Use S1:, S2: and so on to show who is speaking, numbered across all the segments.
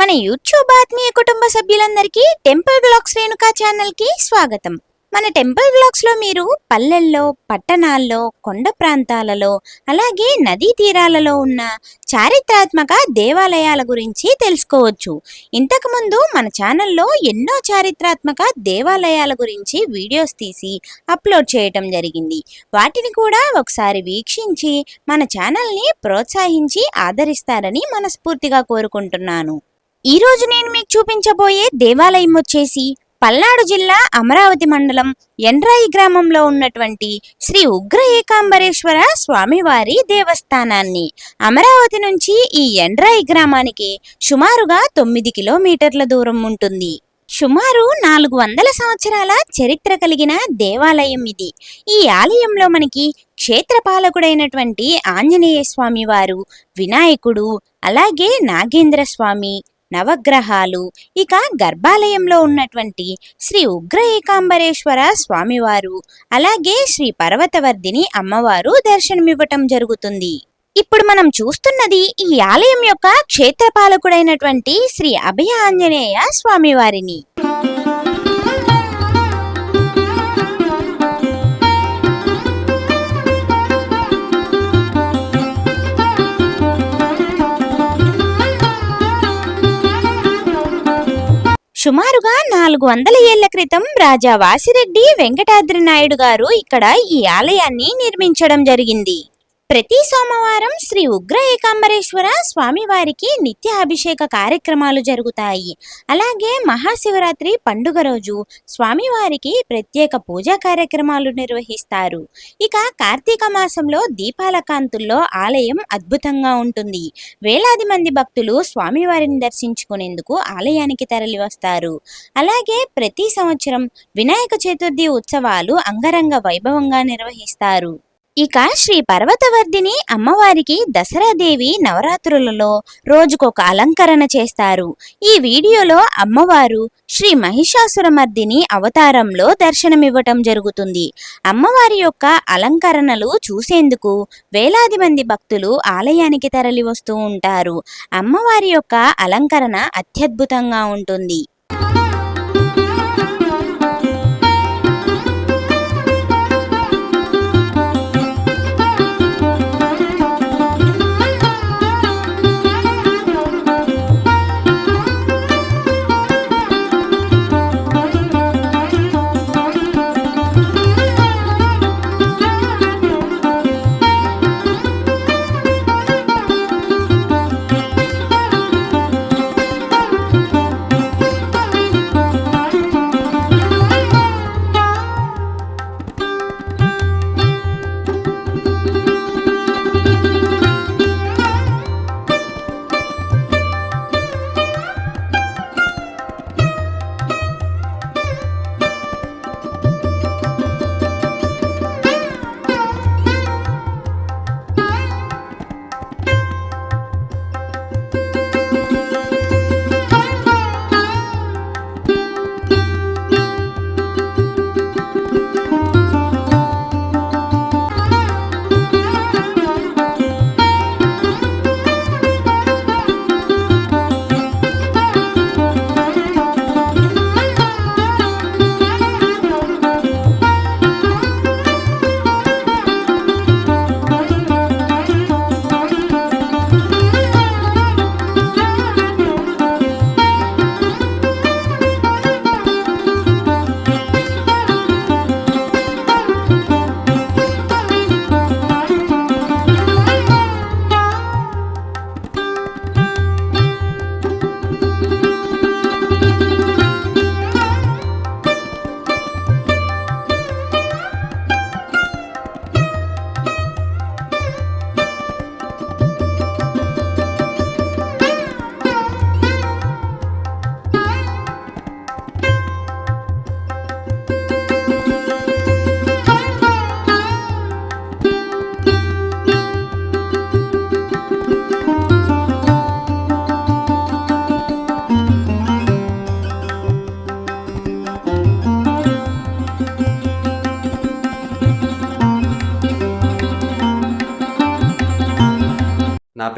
S1: మన యూట్యూబ్ ఆత్మీయ కుటుంబ సభ్యులందరికీ టెంపుల్ బ్లాగ్స్ రేణుకా ఛానల్కి స్వాగతం. మన టెంపుల్ బ్లాగ్స్లో మీరు పల్లెల్లో పట్టణాల్లో కొండ ప్రాంతాలలో అలాగే నదీ తీరాలలో ఉన్న చారిత్రాత్మక దేవాలయాల గురించి తెలుసుకోవచ్చు. ఇంతకుముందు మన ఛానల్లో ఎన్నో చారిత్రాత్మక దేవాలయాల గురించి వీడియోస్ తీసి అప్లోడ్ చేయటం జరిగింది. వాటిని కూడా ఒకసారి వీక్షించి మన ఛానల్ని ప్రోత్సహించి ఆదరిస్తారని మనస్ఫూర్తిగా కోరుకుంటున్నాను. ఈ రోజు నేను మీకు చూపించబోయే దేవాలయం వచ్చేసి పల్నాడు జిల్లా అమరావతి మండలం ఎండ్రాయి గ్రామంలో ఉన్నటువంటి శ్రీ ఉగ్ర ఏకాంబరేశ్వర స్వామివారి దేవస్థానాన్ని. అమరావతి నుంచి ఈ ఎండ్రాయి గ్రామానికి సుమారుగా తొమ్మిది కిలోమీటర్ల దూరం ఉంటుంది. సుమారు నాలుగు వందల సంవత్సరాల చరిత్ర కలిగిన దేవాలయం ఇది. ఈ ఆలయంలో మనకి క్షేత్రపాలకుడైనటువంటి ఆంజనేయ స్వామి వారు వినాయకుడు అలాగే నాగేంద్ర స్వామి నవగ్రహాలు ఇక గర్భాలయంలో ఉన్నటువంటి శ్రీ ఉగ్ర ఏకాంబరేశ్వర స్వామివారు అలాగే శ్రీ పర్వతవర్ధిని అమ్మవారు దర్శనమివ్వటం జరుగుతుంది. ఇప్పుడు మనం చూస్తున్నది ఈ ఆలయం యొక్క క్షేత్రపాలకుడైనటువంటి శ్రీ అభయ ఆంజనేయ స్వామివారిని. నాలుగు వందల ఏళ్ళ క్రితం రాజా వాసిరెడ్డి వెంకటాద్రి నాయుడు గారు ఇక్కడ ఈ ఆలయాన్ని నిర్మించడం జరిగింది. ప్రతి సోమవారం శ్రీ ఉగ్ర ఏకాంబరేశ్వర స్వామివారికి నిత్య అభిషేక కార్యక్రమాలు జరుగుతాయి. అలాగే మహాశివరాత్రి పండుగ రోజు స్వామివారికి ప్రత్యేక పూజా కార్యక్రమాలు నిర్వహిస్తారు. ఇక కార్తీక మాసంలో దీపాల కాంతుల్లో ఆలయం అద్భుతంగా ఉంటుంది. వేలాది మంది భక్తులు స్వామివారిని దర్శించుకునేందుకు ఆలయానికి తరలి వస్తారు అలాగే ప్రతి సంవత్సరం వినాయక చతుర్థి ఉత్సవాలు అంగరంగ వైభవంగా నిర్వహిస్తారు. ఇక శ్రీ పర్వతవర్ధిని అమ్మవారికి దసరా దేవి నవరాత్రులలో రోజుకొక అలంకరణ చేస్తారు. ఈ వీడియోలో అమ్మవారు శ్రీ మహిషాసురమర్దిని అవతారంలో దర్శనమివ్వటం జరుగుతుంది. అమ్మవారి యొక్క అలంకరణలు చూసేందుకు వేలాది మంది భక్తులు ఆలయానికి తరలి వస్తూ ఉంటారు. అమ్మవారి యొక్క అలంకరణ అత్యద్భుతంగా ఉంటుంది.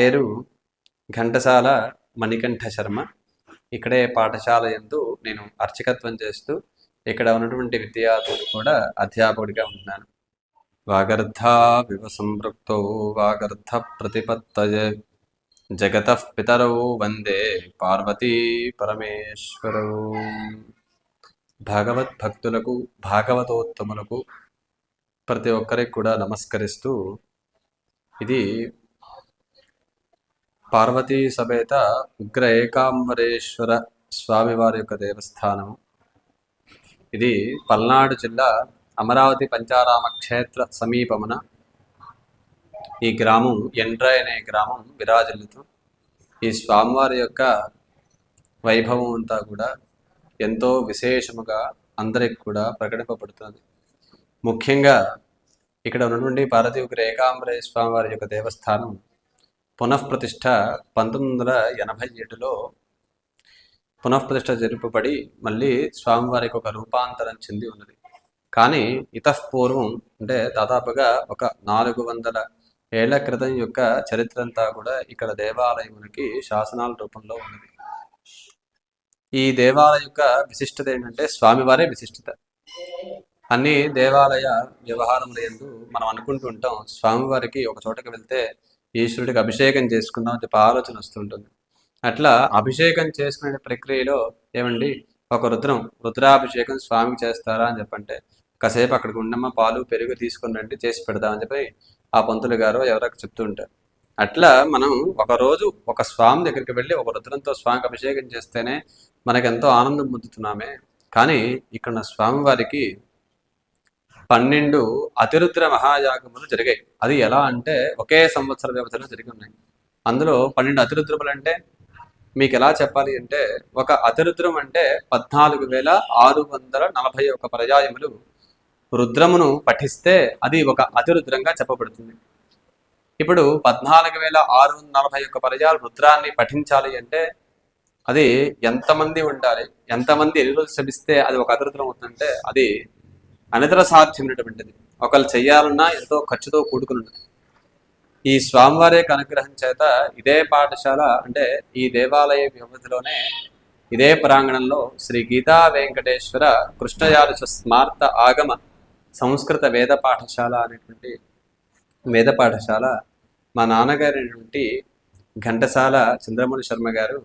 S2: పేరు ఘంటసాల మణికంఠ శర్మ. ఇక్కడే పాఠశాల ఎందు నేను అర్చకత్వం చేస్తూ ఇక్కడ ఉన్నటువంటి విద్యార్థులు కూడా అధ్యాపకుడిగా ఉన్నాను. వాగర్ధ వివ సంపృక్తో వాగర్ధ ప్రతిపత్తయ జగత పితరౌ వందే పార్వతీ పరమేశ్వరౌ. భాగవత్ భక్తులకు భాగవతోత్తములకు ప్రతి ఒక్కరికి కూడా నమస్కరిస్తూ ఇది పార్వతీ సమేత ఉగ్ర ఏకాంబరేశ్వర స్వామివారి యొక్క దేవస్థానం ఇది పల్నాడు జిల్లా అమరావతి పంచారామ క్షేత్ర సమీపమున ఈ గ్రామం ఎండ్ర అనే గ్రామం విరాజిల్లుతూ ఈ స్వామివారి యొక్క వైభవం అంతా కూడా ఎంతో విశేషముగా అందరికి కూడా ప్రకటింపబడుతుంది ముఖ్యంగా ఇక్కడ ఉన్నటువంటి పార్వతీ ఉగ్ర ఏకాంబరేశ్వర స్వామివారి యొక్క దేవస్థానం పునఃప్రతిష్ఠ పంతొమ్మిది వందల ఎనభై ఏడులో పునఃప్రతిష్ఠ జరుపబడి మళ్ళీ స్వామివారికి ఒక రూపాంతరం చెంది ఉన్నది. కానీ ఇతఃపూర్వం అంటే దాదాపుగా ఒక నాలుగు వందల ఏళ్ళ క్రితం యొక్క చరిత్ర అంతా కూడా ఇక్కడ దేవాలయమునికి శాసనాల రూపంలో ఉన్నది. ఈ దేవాలయం యొక్క విశిష్టత ఏంటంటే స్వామివారే విశిష్టత. అన్ని దేవాలయ వ్యవహారముల లేదు మనం అనుకుంటూ ఉంటాం స్వామివారికి ఒక చోటకి వెళ్తే ఈశ్వరుడికి అభిషేకం చేసుకుందాం అని చెప్పి ఆలోచన వస్తుంటుంది. అట్లా అభిషేకం చేసుకునే ప్రక్రియలో ఏమండి? ఒక రుద్రం రుద్రాభిషేకం స్వామికి చేస్తారా అని చెప్పంటే కాసేపు అక్కడికి ఉండమ్మ పాలు పెరుగు తీసుకుని రండి చేసి పెడదామని చెప్పి ఆ పంతులు గారు ఎవరికి చెప్తుంటారు అట్లా మనం ఒక రోజు ఒక స్వామి దగ్గరికి వెళ్ళి ఒక రుద్రంతో స్వామికి అభిషేకం చేస్తేనే మనకెంతో ఆనందం పొందుతున్నామే. కానీ ఇక్కడ స్వామివారికి పన్నెండు అతిరుద్ర మహాయాగములు జరిగాయి. అది ఎలా అంటే ఒకే సంవత్సర వ్యవధిలో జరిగి ఉన్నాయి. అందులో పన్నెండు అతిరుద్రములు అంటే మీకు ఎలా చెప్పాలి అంటే ఒక అతిరుద్రం అంటే పద్నాలుగు వేల ఆరు వందల నలభై ఒక పర్యాయములు రుద్రమును పఠిస్తే అది ఒక అతిరుద్రంగా చెప్పబడుతుంది. ఇప్పుడు పద్నాలుగు వేల ఆరు వందల నలభై ఒక్క పర్యాలు రుద్రాన్ని పఠించాలి అంటే అది ఎంతమంది ఉండాలి? ఎంతమంది ఎన్ని రోజులు శ్రమిస్తే అది ఒక అతిరుద్రం అవుతుందంటే అది అనితర సాధ్యమైనటువంటిది. ఒకళ్ళు చెయ్యాలన్నా ఎంతో ఖర్చుతో కూడుకుని ఉంటుంది. ఈ స్వామివారి యొక్క అనుగ్రహం చేత ఇదే పాఠశాల అంటే ఈ దేవాలయ వ్యవధిలోనే ఇదే ప్రాంగణంలో శ్రీ గీతా వెంకటేశ్వర కృష్ణయాదశ స్మార్త ఆగమ సంస్కృత వేద పాఠశాల అనేటువంటి వేద పాఠశాల మా నాన్నగారైనటువంటి ఘంటసాల చంద్రమౌళి శర్మ గారు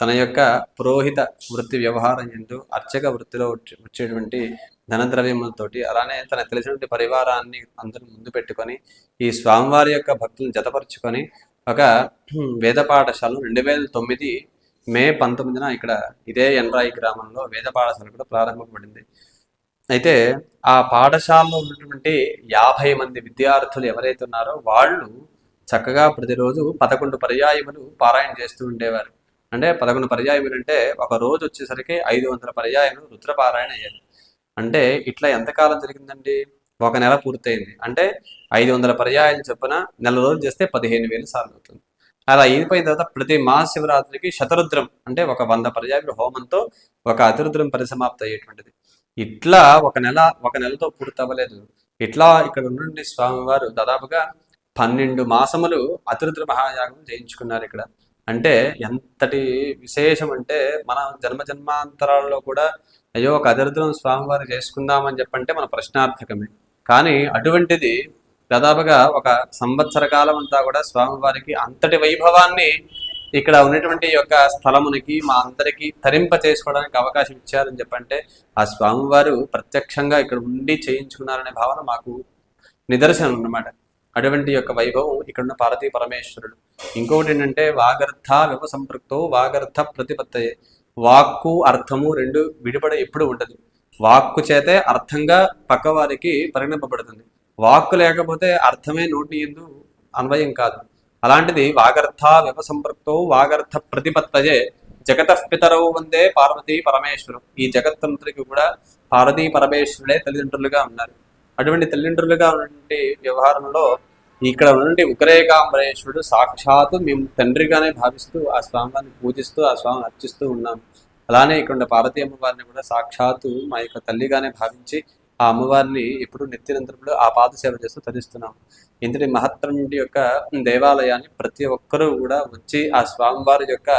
S2: తన యొక్క పురోహిత వృత్తి వ్యవహారం ఎందు అర్చక వృత్తిలో వచ్చేటువంటి ధనద్రవ్యములతోటి అలానే తన తెలిసినటువంటి పరివారాన్ని అందరిని ముందు పెట్టుకొని ఈ స్వామివారి యొక్క భక్తులను జతపరుచుకొని ఒక వేద పాఠశాల రెండు వేల తొమ్మిది మే పంతొమ్మిదిన ఇక్కడ ఇదే ఎన్రాయి గ్రామంలో వేద పాఠశాల కూడా ప్రారంభపడింది అయితే ఆ పాఠశాలలో ఉన్నటువంటి యాభై మంది విద్యార్థులు ఎవరైతే ఉన్నారో వాళ్ళు చక్కగా ప్రతిరోజు పదకొండు పర్యాయములు పారాయణ చేస్తూ ఉండేవారు. అంటే పదకొండు పర్యాయములు అంటే ఒక రోజు వచ్చేసరికి ఐదు వందల పర్యాయములు రుద్రపారాయణ అయ్యారు అంటే ఇట్లా ఎంతకాలం జరిగిందండి? ఒక నెల పూర్తయింది. అంటే ఐదు వందల పర్యాయాలు చొప్పున నెల రోజులు చేస్తే పదిహేను వేలు సార్లు అవుతుంది. అలా అయిపోయిన తర్వాత ప్రతి మహాశివరాత్రికి శతరుద్రం అంటే ఒక వంద పర్యాయుడు హోమంతో ఒక అతిరుద్రం పరిసమాప్తి అయ్యేటువంటిది. ఇట్లా ఒక నెల ఒక నెలతో పూర్తి అవ్వలేదు ఇట్లా ఇక్కడ ఉన్నటువంటి స్వామివారు దాదాపుగా పన్నెండు మాసములు అతిరుద్ర మహాయాగం చేయించుకున్నారు ఇక్కడ. అంటే ఎంతటి విశేషం అంటే మన జన్మ జన్మాంతరాల్లో కూడా అయ్యో ఒక అదరిద్రం స్వామివారు చేసుకుందామని చెప్పంటే మన ప్రశ్నార్థకమే. కానీ అటువంటిది దాదాపుగా ఒక సంవత్సర కాలం అంతా కూడా స్వామివారికి అంతటి వైభవాన్ని ఇక్కడ ఉన్నటువంటి యొక్క స్థలమునికి మా అందరికీ తరింప చేసుకోవడానికి అవకాశం ఇచ్చారని చెప్పంటే ఆ స్వామివారు ప్రత్యక్షంగా ఇక్కడ ఉండి చేయించుకున్నారనే భావన మాకు నిదర్శనం అన్నమాట అటువంటి యొక్క వైభవం ఇక్కడున్న పార్వతీ పరమేశ్వరుడు. ఇంకొకటి ఏంటంటే వాగర్థ వివ సంపృక్తో వాగర్థ ప్రతిపత్తయే. వాక్కు అర్థము రెండు విడిపడ ఎప్పుడు ఉండదు. వాక్కు చేతే అర్థంగా పక్కవారికి పరిగణింపబడుతుంది వాక్కు లేకపోతే అర్థమే నోటి ఎందు అన్వయం కాదు. అలాంటిది వాగర్థ వివ సంపృక్తో వాగర్థ ప్రతిపత్తయే జగత పితరవు వందే పార్వతీ పరమేశ్వరం ఈ జగత్తంత్రికి కూడా పార్వతీ పరమేశ్వరుడే తల్లిదండ్రులుగా ఉన్నారు. అటువంటి తల్లిదండ్రులుగా ఉన్నటువంటి వ్యవహారంలో ఇక్కడ ఉన్నటువంటి ఉగ్రేకాంబరేశ్వరుడు సాక్షాత్తు మేము తండ్రిగానే భావిస్తూ ఆ స్వామివారిని పూజిస్తూ ఆ స్వామిని అర్చిస్తూ ఉన్నాం అలానే ఇక్కడ ఉన్న పార్వతీ అమ్మవారిని కూడా సాక్షాత్తు మా యొక్క తల్లిగానే భావించి ఆ అమ్మవారిని ఎప్పుడు నిత్యనంతరంలో ఆ పాద సేవ చేస్తూ తరిస్తున్నాం ఇంతటి మహత్తరం యొక్క దేవాలయాన్ని ప్రతి ఒక్కరూ కూడా వచ్చి ఆ స్వామివారి యొక్క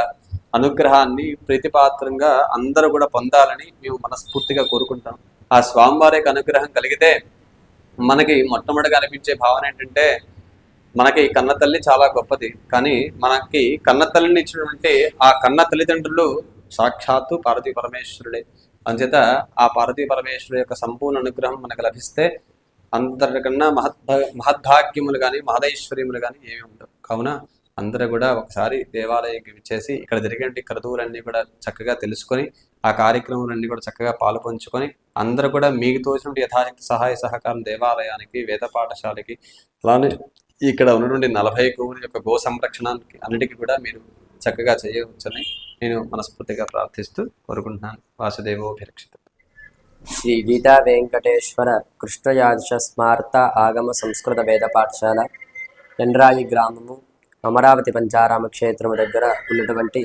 S2: అనుగ్రహాన్ని ప్రీతిపాత్రంగా అందరూ కూడా పొందాలని మేము మనస్ఫూర్తిగా కోరుకుంటాం ఆ స్వామివారి యొక్క అనుగ్రహం కలిగితే మనకి మొట్టమొదటిగా అనిపించే భావన ఏంటంటే మనకి కన్న తల్లి చాలా గొప్పది. కానీ మనకి కన్న తల్లిని ఇచ్చినటువంటి ఆ కన్న తల్లిదండ్రులు సాక్షాత్తు పార్వతీ పరమేశ్వరుడే అందుచేత ఆ పార్వతీ పరమేశ్వరుడు యొక్క సంపూర్ణ అనుగ్రహం మనకు లభిస్తే అందరికన్నా మహద్భా మహద్భాగ్యములు కానీ మహదైశ్వర్యములు కానీ ఏమి ఉండవు. కావున అందరూ కూడా ఒకసారి దేవాలయంకి విచ్చేసి ఇక్కడ జరిగినటువంటి క్రతువులన్నీ కూడా చక్కగా తెలుసుకొని ఆ కార్యక్రమాలన్నీ కూడా చక్కగా పాలుపంచుకొని అందరూ కూడా మీకు తోచినటువంటి యథాశక్తి సహాయ సహకారం దేవాలయానికి వేద పాఠశాలకి అలానే ఇక్కడ ఉన్నటువంటి నలభై గోవుల యొక్క గో సంరక్షణానికి అన్నిటికీ కూడా మీరు చక్కగా చేయవచ్చని నేను మనస్ఫూర్తిగా ప్రార్థిస్తూ కోరుకుంటున్నాను. వాసుదేవోభిరక్షిత.
S3: శ్రీ గీతా వెంకటేశ్వర కృష్ణయాదశ స్మార్త ఆగమ సంస్కృత వేద పాఠశాల ఎండ్రాయి గ్రామము అమరావతి పంచారామ క్షేత్రము దగ్గర ఉన్నటువంటి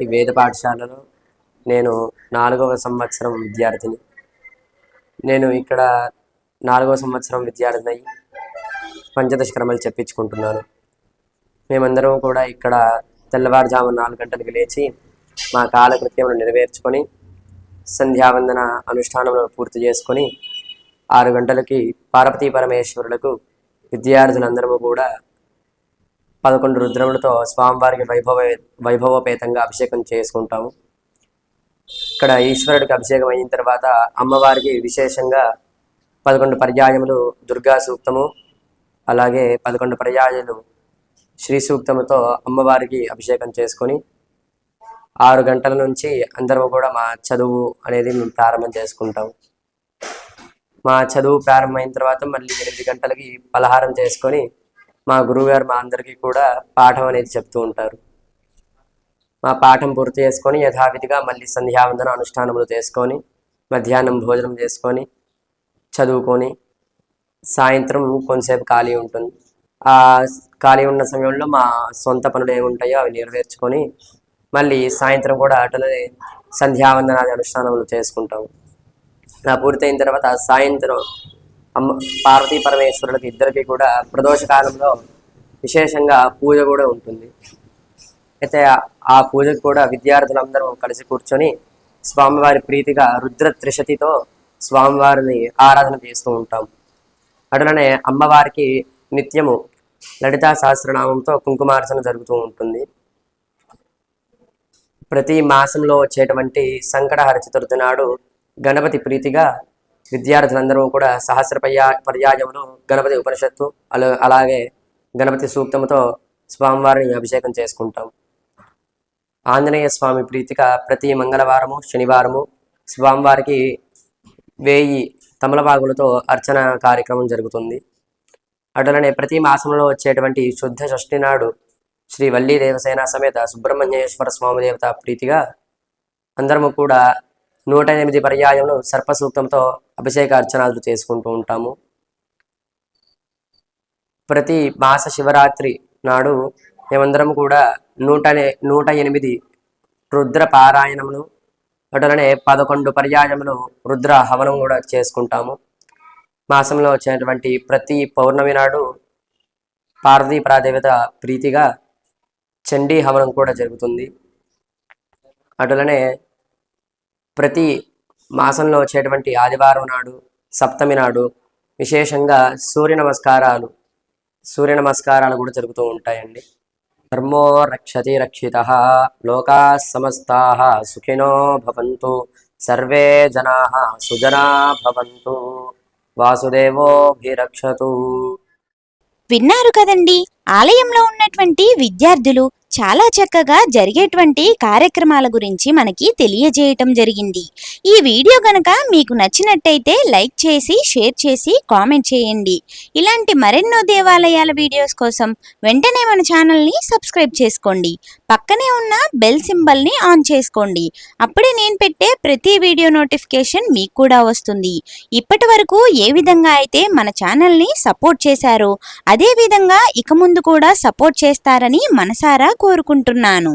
S3: ఈ వేద పాఠశాలలో నేను నాలుగవ సంవత్సరం విద్యార్థిని. నేను ఇక్కడ నాలుగవ సంవత్సరం విద్యార్థిని అయ్యి పంచదశ క్రమాలు చెప్పించుకుంటున్నాను. మేమందరం కూడా ఇక్కడ తెల్లవారుజామున నాలుగు గంటలకు లేచి మా కాలకృత్యములు నెరవేర్చుకొని సంధ్యావందన అనుష్ఠానములను పూర్తి చేసుకొని ఆరు గంటలకి పార్వతీ పరమేశ్వరులకు విద్యార్థులందరము కూడా పదకొండు రుద్రములతో స్వామివారికి వైభవ వైభవపేతంగా అభిషేకం చేసుకుంటాము. ఇక్కడ ఈశ్వరుడికి అభిషేకం అయిన తర్వాత అమ్మవారికి విశేషంగా పదకొండు పర్యాయములు దుర్గా సూక్తము అలాగే పదకొండు పర్యాయాలు శ్రీ సూక్తముతో అమ్మవారికి అభిషేకం చేసుకొని ఆరు గంటల నుంచి అందరూ కూడా మా చదువు అనేది మేము ప్రారంభం చేసుకుంటాం. మా చదువు ప్రారంభమైన తర్వాత మళ్ళీ ఎనిమిది గంటలకి పలహారం చేసుకొని మా గురువుగారు మా అందరికీ కూడా పాఠం అనేది చెప్తూ ఉంటారు. మా పాఠం పూర్తి చేసుకొని యథావిధిగా మళ్ళీ సంధ్యావందన అనుష్ఠానములు చేసుకొని మధ్యాహ్నం భోజనం చేసుకొని చదువుకొని సాయంత్రం కొంతసేపు ఖాళీ ఉంటుంది. ఆ ఖాళీ ఉన్న సమయంలో మా సొంత పనులు ఏముంటాయో అవి నెరవేర్చుకొని మళ్ళీ సాయంత్రం కూడా అటలనే సంధ్యావందనాది అనుష్ఠానములు చేసుకుంటాం నా పూర్తయిన తర్వాత సాయంత్రం అమ్మ పార్వతీ పరమేశ్వరులకు ఇద్దరికి కూడా ప్రదోష కాలంలో విశేషంగా పూజ కూడా ఉంటుంది. అయితే ఆ- పూజకు కూడా విద్యార్థులందరూ కలిసి కూర్చొని స్వామివారి ప్రీతిగా రుద్ర త్రిశతితో స్వామివారిని ఆరాధన చేస్తూ ఉంటాం. అటులనే అమ్మవారికి నిత్యము లలితా సహస్రనామంతో కుంకుమార్చన జరుగుతూ ఉంటుంది. ప్రతి మాసంలో వచ్చేటువంటి సంకటహర చతుర్థి నాడు గణపతి ప్రీతిగా విద్యార్థులందరూ కూడా సహస్ర పర్యా పర్యాయములు గణపతి ఉపనిషత్తు అలా అలాగే గణపతి సూక్తముతో స్వామివారిని అభిషేకం చేసుకుంటాం. ఆంజనేయ స్వామి ప్రీతిగా ప్రతి మంగళవారము శనివారము స్వామివారికి వేయి తమలపాకులతో అర్చన కార్యక్రమం జరుగుతుంది. అటులనే ప్రతి మాసంలో వచ్చేటువంటి శుద్ధ షష్ఠి నాడు శ్రీ వల్లీ దేవసేన సమేత సుబ్రహ్మణ్యేశ్వర స్వామి దేవత ప్రీతిగా అందరము కూడా నూట ఎనిమిది పర్యాయములు సర్ప సూక్తంతో అభిషేక అర్చనాలు చేసుకుంటూ ఉంటాము. ప్రతి మాస శివరాత్రి నాడు మేమందరం కూడా నూట నూట ఎనిమిది రుద్ర పారాయణములు అటులనే పదకొండు పర్యాయములు రుద్ర హవనం కూడా చేసుకుంటాము. మాసంలో వచ్చేటువంటి ప్రతి పౌర్ణమి నాడు పార్వతీ ప్రాదేవత ప్రీతిగా చండీ హవనం కూడా జరుగుతుంది. అటులనే ప్రతి మాసంలో వచ్చేటువంటి ఆదివారం నాడు సప్తమి నాడు విశేషంగా సూర్య నమస్కారాలు సూర్య నమస్కారాలు కూడా జరుగుతూ ఉంటాయండి. ధర్మో రక్షతి రక్షిత లోకా సమస్తా సుఖినో భవంతు సర్వే జనా సుజనా భవంతు వాసుదేవోభిరక్షతు
S1: విన్నారు కదండి ఆలయంలో ఉన్నటువంటి విద్యార్థులు చాలా చక్కగా జరిగేటువంటి కార్యక్రమాల గురించి మనకి తెలియజేయటం జరిగింది. ఈ వీడియో గనక మీకు నచ్చినట్టయితే లైక్ చేసి షేర్ చేసి కామెంట్ చేయండి. ఇలాంటి మరెన్నో దేవాలయాల వీడియోస్ కోసం వెంటనే మన ఛానల్ని సబ్స్క్రైబ్ చేసుకోండి. పక్కనే ఉన్న బెల్ సింబల్ని ఆన్ చేసుకోండి. అప్పుడే నేను పెట్టే ప్రతి వీడియో నోటిఫికేషన్ మీకు కూడా వస్తుంది. ఇప్పటి వరకు ఏ విధంగా అయితే మన ఛానల్ని సపోర్ట్ చేశారో అదే విధంగా ఇక ముందు కూడా సపోర్ట్ చేస్తారని మనసారా కోరుకుంటున్నాను.